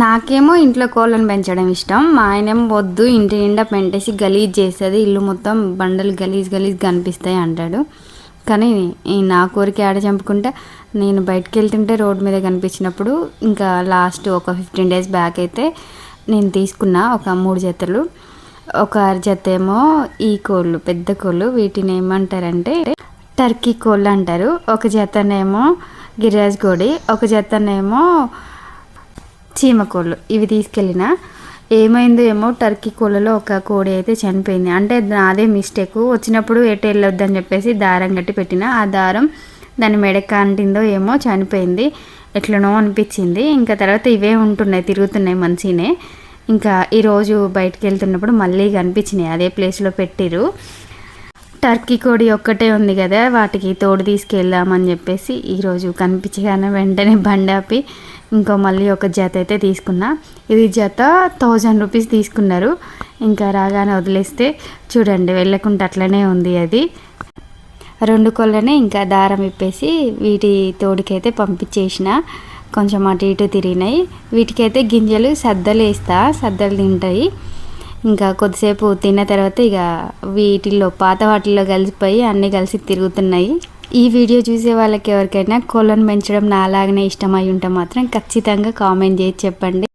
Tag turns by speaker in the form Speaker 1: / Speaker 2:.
Speaker 1: నాకేమో ఇంట్లో కోళ్ళను పెంచడం ఇష్టం. మా ఆయనేమో వద్దు ఇంటి నిండా పెంటేసి గలీజ్ చేస్తుంది ఇల్లు మొత్తం బండలు గలీజ్ గలీజ్ కనిపిస్తాయి అంటాడు. కానీ ఈ నా కోరిక ఆడ చంపుకుంటే నేను బయటకు వెళ్తుంటే రోడ్ మీద కనిపించినప్పుడు ఇంకా లాస్ట్ ఒక ఫిఫ్టీన్ డేస్ బ్యాక్ అయితే నేను తీసుకున్న ఒక మూడు జతలు. ఒక జత ఏమో ఈ కోళ్ళు పెద్ద కోళ్ళు వీటిని ఏమంటారంటే టర్కీ కోళ్ళు అంటారు. ఒక జతనేమో గిరిరాజ్ కోడి ఒక జతనేమో చీమకోళ్ళు ఇవి తీసుకెళ్ళిన ఏమైందో ఏమో టర్కీ కోళ్ళలో ఒక కోడి అయితే చనిపోయింది. అంటే అదే మిస్టేక్. వచ్చినప్పుడు ఎటు వెళ్ళొద్దని చెప్పేసి దారం కట్టి పెట్టిన. ఆ దారం దాని మెడక అంటిందో ఏమో చనిపోయింది. ఎట్లనో అనిపించింది. ఇంకా తర్వాత ఇవే ఉంటున్నాయి తిరుగుతున్నాయి మంచినే ఇంకా ఈరోజు బయటికి వెళ్తున్నప్పుడు మళ్ళీ కనిపించినాయి. అదే ప్లేస్లో పెట్టిరు టర్కీ కోడి ఒక్కటే ఉంది కదా. వాటికి తోడు తీసుకెళ్దామని చెప్పేసి ఈరోజు కనిపించగానే వెంటనే బండాపి ఇంకో మళ్ళీ ఒక జత అయితే తీసుకున్నా. ఇది జత థౌజండ్ రూపీస్ తీసుకున్నారు. ఇంకా రాగానే వదిలేస్తే చూడండి వెళ్ళకుండా అట్లనే ఉంది అది. రెండు కొళ్ళనే ఇంకా దారం ఇప్పేసి వీటి తోడికైతే పంపించేసిన. కొంచెం అటు ఇటు తిరిగినాయి. వీటికైతే గింజలు సద్దలు వేస్తా సద్దలు తింటాయి. ఇంకా కొద్దిసేపు తిన్న తర్వాత ఇక వీటిల్లో పాత వాటిల్లో కలిసిపోయి అన్నీ కలిసి తిరుగుతున్నాయి. ఈ వీడియో చూసే వాళ్ళకి ఎవరికైనా కోళ్ళను పెంచడం నాలాగనే ఇష్టమై ఉంటే మాత్రం ఖచ్చితంగా కామెంట్ చేసి చెప్పండి.